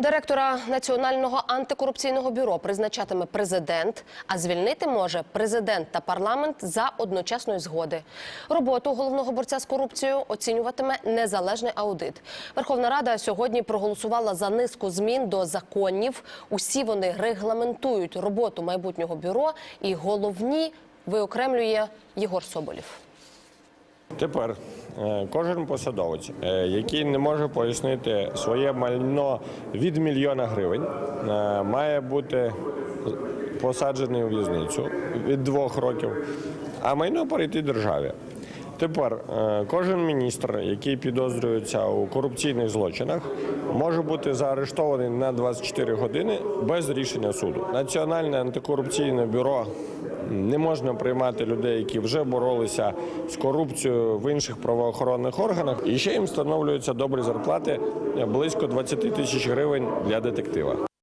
Директора Національного антикорупційного бюро призначатиме президент, а звільнити може президент та парламент за одночасної згоди. Роботу головного борця з корупцією оцінюватиме незалежний аудит. Верховна Рада сьогодні проголосувала за низку змін до законів. Усі вони регламентують роботу майбутнього бюро, і головні виокремлює Єгор Соболєв. Тепер е, кожен посадовець, е, який не може пояснити своє майно від мільйона гривень, е, має бути посаджений у в'язницю від двох років, а майно перейти державі. Тепер е, кожен міністр, який підозрюється у корупційних злочинах, може бути заарештований на 24 години без рішення суду. Національне антикорупційне бюро не можна приймати людей, які вже боролися з корупцією в інших правоохоронних органах. І ще їм встановлюються добрі зарплати близько 20 тисяч гривень для детектива.